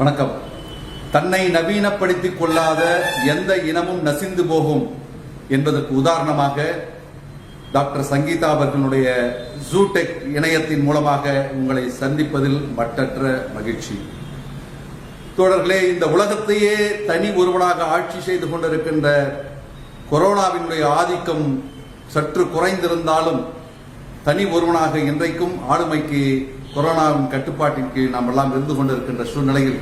வணக்கம். தன்னை நவீனப்படுத்திக் கொள்ளாத எந்த இனமும் நசிந்து போகும் என்பதற்கு உதாரணமாக டாக்டர் சங்கீதா அவர்களுடைய ஜூடெக் இணையத்தின் மூலமாக உங்களை சந்திப்பதில் மட்டற்ற மகிழ்ச்சி. தோழர்களே இந்த உலகத்தையே தனி ஒருவனாக ஆட்சி செய்து கொண்டிருக்கின்ற கொரோனாவினுடைய ஆதிக்கம் சற்று குறைந்திருந்தாலும் தனி ஒருவனாக இன்றைக்கும் ஆளுமைக்கு கொரோனாவின் கட்டுப்பாட்டின் கீழ் நாம் எல்லாம் இருந்து கொண்டிருக்கின்ற சூழ்நிலையில்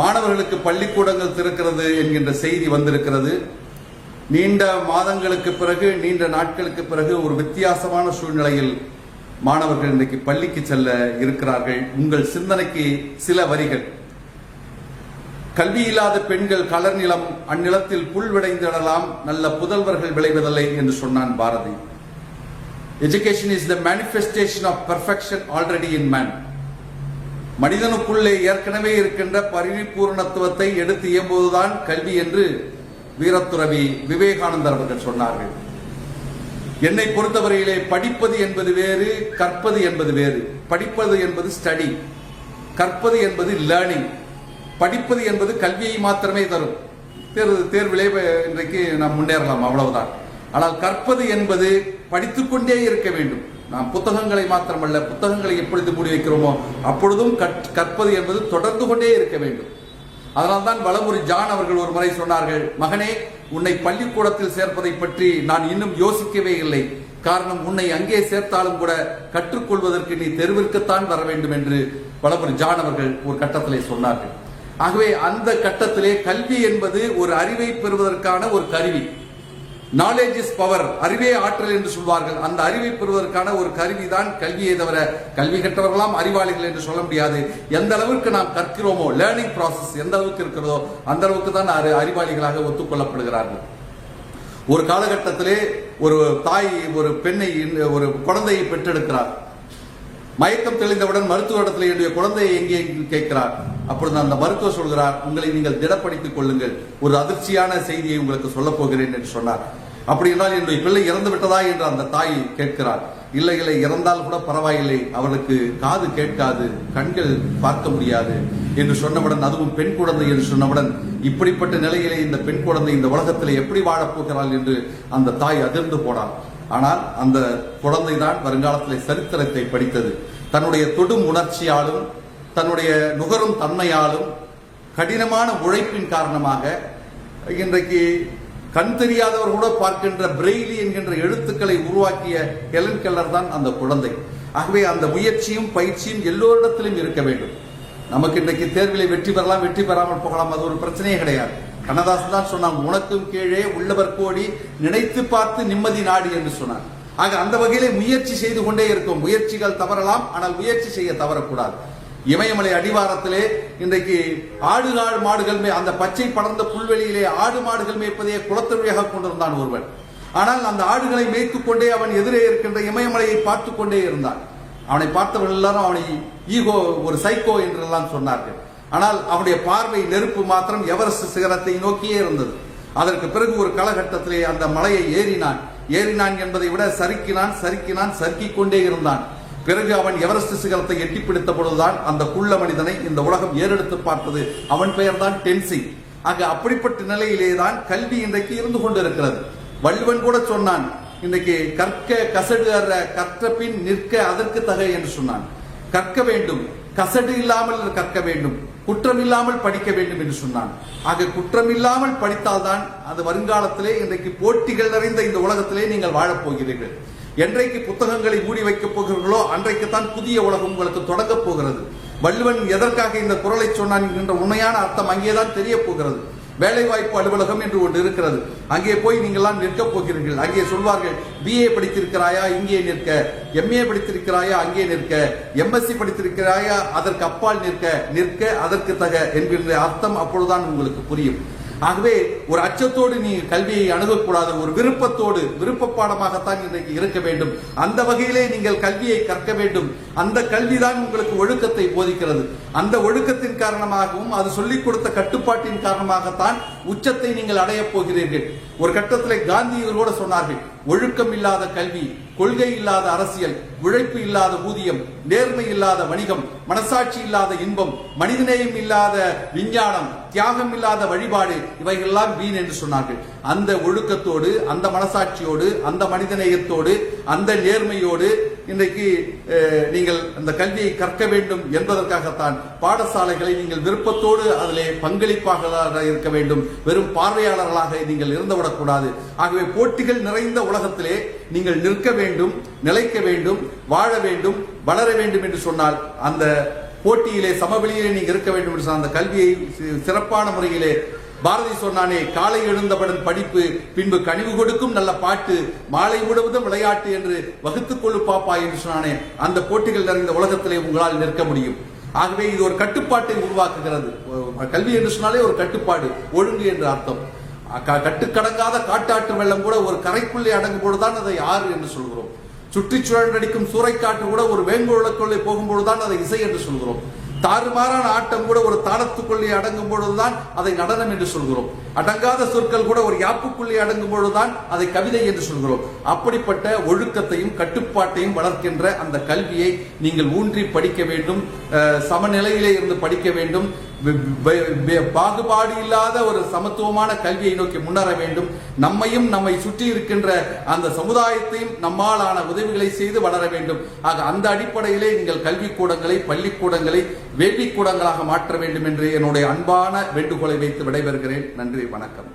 மாணவர்களுக்கு பள்ளிக்கூடங்கள் திறக்கிறது என்கின்ற செய்தி வந்திருக்கிறது. நீண்ட மாதங்களுக்கு பிறகு நீண்ட நாட்களுக்கு பிறகு ஒரு வித்தியாசமான சூழ்நிலையில் மாணவர்கள் இன்றைக்கு பள்ளிக்கு செல்ல இருக்கிறார்கள். உங்கள் சிந்தனைக்கு சில வரிகள். கல்வி இல்லாத பெண்கள் கலர் நிலம் அந்நிலத்தில் புல் விளைந்திடலாம் நல்ல புதல்வர்கள் விளைவதில்லை என்று சொன்னான் Bharathi. Education is the manifestation of perfection already in man மனிதனுக்குள்ளே ஏற்கனவே இருக்கின்ற பரிபூர்ணத்துவத்தை எடுத்து இயம்புவதுதான் கல்வி என்று வீரத்துறவி விவேகானந்தர் அவர்கள் சொன்னார்கள். என்னை பொறுத்தவரையிலே படிப்பது என்பது வேறு கற்பது என்பது வேறு. படிப்பது என்பது ஸ்டடி கற்பது என்பது லேர்னிங் படிப்பது என்பது கல்வியை மாத்திரமே தரும். தேர்வு தேர்விலே இன்றைக்கு நாம் முன்னேறலாம் அவ்வளவுதான். ஆனால் கற்பது என்பது படித்துக்கொண்டே இருக்க வேண்டும். நாம் புத்தகங்களை மாத்திரமல்ல புத்தகங்களை எப்பொழுது மூடி வைக்கிறோமோ அப்பொழுதும் கற்- கற்பது என்பது தொடர்ந்து கொண்டே இருக்க வேண்டும். அதனால்தான் வளமுறை ஜான் அவர்கள் ஒரு முறை சொன்னார்கள் மகனே உன்னை பள்ளிக்கூடத்தில் சேர்ப்பதை பற்றி நான் இன்னும் யோசிக்கவே இல்லை. காரணம் உன்னை அங்கே சேர்த்தாலும் கூட கற்றுக்கொள்வதற்கு நீ தெருவிற்குத்தான் வர வேண்டும் என்று வளமுறை ஜான் அவர்கள் ஒரு கட்டத்திலே சொன்னார்கள். ஆகவே அந்த கட்டத்திலே கல்வி என்பது ஒரு அறிவை பெறுவதற்கான ஒரு கருவி. நாலேஜ் இஸ் பவர் அறிவே ஆற்றல் என்று சொல்வார்கள். அந்த அறிவை பெறுவதற்கான ஒரு கருவிதான் கல்வியை தவிர கல்வி கற்றவர்களாம் அறிவாளிகள் என்று சொல்ல முடியாது. எந்த அளவுக்கு நாம் கற்கிறோமோ லேர்னிங் ப்ராசஸ் எந்த அளவுக்கு இருக்கிறதோ அந்த அளவுக்கு தான் அறிவாளிகளாக ஒத்துக்கொள்ளப்படுகிறார்கள். ஒரு காலகட்டத்திலே ஒரு தாய் ஒரு பெண்ணை ஒரு குழந்தையை பெற்றெடுக்கிறார். மயக்கம் தெளிந்தவுடன் மருத்துவரிடத்தில் என்னுடைய குழந்தையை எங்கே கேட்கிறார்? அப்பொழுது அந்த மருத்துவர் சொல்கிறார் உங்களை நீங்கள் திடப்படுத்திக் கொள்ளுங்கள். ஒரு அதிர்ச்சியான செய்தியை உங்களுக்கு சொல்லப் போகிறேன் என்று சொன்னார். அப்படி என்றால் என்னுடைய பிள்ளை இறந்து விட்டதா என்று அந்த தாய் கேட்கிறார் இல்லை இல்லை இறந்தால் கூட பரவாயில்லை. அவளுக்கு காது கேட்காது கண்கள் பார்க்க முடியாது என்று சொன்னவுடன் அதுவும் பெண் குழந்தை என்று சொன்னவுடன் இப்படிப்பட்ட நிலையிலே இந்த பெண் குழந்தை இந்த உலகத்தில் எப்படி வாழப் போகிறாள் என்று அந்த தாய் அதிர்ந்து போனாள். ஆனால் அந்த குழந்தை தான் வருங்காலத்தில் சரித்திரத்தை படித்தது. தன்னுடைய தொடும் உணர்ச்சியாலும் தன்னுடைய நுகரும் தன்மையாலும் கடினமான உழைப்பின் காரணமாக இன்றைக்கு கண் தெரியாதவர் கூட பார்க்கின்ற பிரெய்லி என்கின்ற எழுத்துக்களை உருவாக்கிய ஹெலன் கெல்லர் தான் அந்த குழந்தை. ஆகவே அந்த முயற்சியும் பயிற்சியும் எல்லோரிடத்திலும் இருக்க வேண்டும். நமக்கு இன்றைக்கு தேர்விலே வெற்றி பெறலாம் வெற்றி பெறாமல் போகலாம் அது ஒரு பிரச்சனையே கிடையாது. கண்ணதாசன் தான் சொன்னான் உனக்கும் கீழே உள்ளவர் கோடி நினைத்து பார்த்து நிம்மதி நாடு என்று சொன்னார். ஆக அந்த வகையிலே முயற்சி செய்து கொண்டே இருக்கும். முயற்சிகள் தவறலாம் ஆனால் முயற்சி செய்ய தவறக்கூடாது. இமயமலை அடிவாரத்திலே இன்றைக்கு ஆடு ஆடு மாடுகள் மே அந்த பச்சை படர்ந்த புல்வெளியிலே ஆடு மாடுகள் மேய்ப்பதையே குலத்தொழியாக கொண்டிருந்தான் ஒருவன். ஆனால் அந்த ஆடுகளை மேய்த்துக் கொண்டே அவன் எதிரே இருக்கின்ற இமயமலையை பார்த்து கொண்டே இருந்தான். அவனை பார்த்தவர்கள் எல்லாரும் அவனை ஈகோ ஒரு சைக்கோ என்றெல்லாம் சொன்னார்கள். ஆனால் அவனுடைய பார்வை நெருப்பு மாத்திரம் எவரெஸ்ட் சிகரத்தை நோக்கியே இருந்தது. அதற்கு பிறகு ஒரு காலகட்டத்திலே அந்த மலையை ஏறினான். ஏறினான் என்பதை விட சறுக்கினான் சறுக்கினான் சறுக்கிக் கொண்டே இருந்தான். பிறகு அவன் எவரெஸ்ட் சிகரத்தை எட்டி பிடித்த பொழுதுதான் அந்த குள்ள மனிதனை இந்த உலகம் ஏறெடுத்து பார்த்தது. அவன் பெயர்தான் டென்சிங் ஆக அப்படிப்பட்ட நிலையிலே தான் கல்வி இன்றைக்கு இருந்து கொண்டிருக்கிறது. வள்ளுவன் கூட சொன்னான் இன்றைக்கு கற்க கசடு அற கற்ற பின் நிற்க அதற்கு தகை என்று சொன்னான். கற்க வேண்டும். கசடு இல்லாமல் கற்க வேண்டும். குற்றம் இல்லாமல் படிக்க வேண்டும் என்று சொன்னான். ஆக குற்றம் இல்லாமல் படித்தால்தான் அது வருங்காலத்திலே இன்றைக்கு போட்டிகள் நிறைந்த இந்த உலகத்திலே நீங்கள் வாழப்போகிறீர்கள் என்றைக்கு புத்தகங்களை மூடி வைக்கப் போகிறீர்களோ அன்றைக்குத்தான் புதிய உலகம் உங்களுக்கு தொடங்கப் போகிறது. வள்ளுவன் எதற்காக இந்த குரலை சொன்னான் என்ற உண்மையான அர்த்தம் அங்கேதான் தெரிய போகிறது. வேலைவாய்ப்பு அலுவலகம் என்று ஒன்று இருக்கிறது. அங்கே போய் நீங்கள்லாம் நிற்கப் போகிறீர்கள். அங்கே சொல்வார்கள் பிஏ படித்திருக்கிறாயா இங்கே நிற்க. எம்ஏ படித்திருக்கிறாயா அங்கே நிற்க. எம்எஸ்சி படித்திருக்கிறாயா அதற்கு அப்பால் நிற்க. நிற்க அதற்கு தக என்கின்ற அர்த்தம் அப்பொழுதுதான் உங்களுக்கு புரியும். ஆகவே ஒரு அச்சத்தோடு நீ கல்வியை அணுகக்கூடாது ஒரு விருப்பத்தோடு விருப்ப பாடமாகத்தான் இன்றைக்கு இருக்க வேண்டும். அந்த வகையிலே நீங்கள் கல்வியை கற்க வேண்டும். அந்த கல்விதான் உங்களுக்கு ஒழுக்கத்தை போதிக்கிறது. அந்த ஒழுக்கத்தின் காரணமாகவும் அது சொல்லிக் கொடுத்த கட்டுப்பாட்டின் காரணமாகத்தான் உச்சத்தை நீங்கள் அடையப் போகிறீர்கள். ஒரு கட்டத்தில் காந்தி சொன்னார்கள் ஒழுக்கம் இல்லாத கல்வி கொள்கை இல்லாத அரசியல் உழைப்பு இல்லாத ஊதியம் நேர்மை இல்லாத வணிகம் மனசாட்சி இல்லாத இன்பம் மனிதநேயம் இல்லாத விஞ்ஞானம் தியாகம் இல்லாத வழிபாடு இவைகள்லாம் வீண் என்று சொன்னார்கள். அந்த ஒழுக்கத்தோடு அந்த மனசாட்சியோடு அந்த மனிதநேயத்தோடு அந்த நேர்மையோடு இன்றைக்கு நீங்கள் அந்த கல்வியை கற்க வேண்டும் என்பதற்காகத்தான் பாடசாலைகளை நீங்கள் விருப்பத்தோடு அதிலே பங்களிப்பாக இருக்க வேண்டும். வெறும் பார்வையாளர்களாக நீங்கள் இருந்துவிடக்கூடாது. ஆகவே போட்டிகள் நிறைந்த உலகத்திலே நீங்கள் நிற்க வேண்டும் நிலைக்க வேண்டும் வாழ வேண்டும் வளர வேண்டும் என்று சொன்னால் அந்த போட்டியிலே சமவெளியிலே நீங்க இருக்க வேண்டும் என்று சொன்னால் அந்த கல்வியை சிறப்பான முறையிலே பாரதி சொன்னானே காலை எழுந்தவுடன் படிப்பு பின்பு கனிவு கொடுக்கும் நல்ல பாட்டு மாலை முழுவதும் விளையாட்டு என்று வகுத்துக் கொள்ளு பாப்பா என்று சொன்னானே அந்த போட்டிகள் நிறைந்த உலகத்திலே உங்களால் நிற்க முடியும். ஆகவே இது ஒரு கட்டுப்பாட்டை உருவாக்குகிறது. கல்வி என்று சொன்னாலே ஒரு கட்டுப்பாடு ஒழுங்கு என்று அர்த்தம். க- கட்டுக்கடங்காத காட்டாற்று வெள்ளம் கூட ஒரு கரைக்குள்ளே அடங்கும் பொழுதுதான் அதை ஆறு என்று சொல்கிறோம். சுற்றிச்சூழல் நடிக்கும் சூறைக்காற்று கூட ஒரு வேங்குழலுக்குள்ளே போகும்பொழுதுதான் அதை இசை என்று சொல்கிறோம். தாறுமாறான ஆட்டம் கூட ஒரு தாளத்துக்குள்ளே அடங்கும் பொழுதுதான் அதை நடனம் என்று சொல்கிறோம். அடங்காத சொற்கள் கூட ஒரு யாப்புக்குள்ளே அடங்கும் பொழுதுதான் அதை கவிதை என்று சொல்கிறோம். அப்படிப்பட்ட ஒழுக்கத்தையும் கட்டுப்பாட்டையும் வளர்க்கின்ற அந்த கல்வியை நீங்கள் ஊன்றி படிக்க வேண்டும் சமநிலையிலே இருந்து படிக்க வேண்டும். பாகுபாடு இல்லாத ஒரு சமத்துவமான கல்வியை நோக்கி முன்னேற வேண்டும். நம்மையும் நம்மை சுற்றி இருக்கின்ற அந்த சமுதாயத்தையும் நம்மாலான உதவிகளை செய்து வளர வேண்டும். ஆக அந்த அடிப்படையிலே நீங்கள் கல்விக்கூடங்களை பள்ளிக்கூடங்களை வேள்விக்கூடங்களாக மாற்ற வேண்டும் என்று என்னுடைய அன்பான வேண்டுகோளை வைத்து விடைபெறுகிறேன். நன்றி வணக்கம்.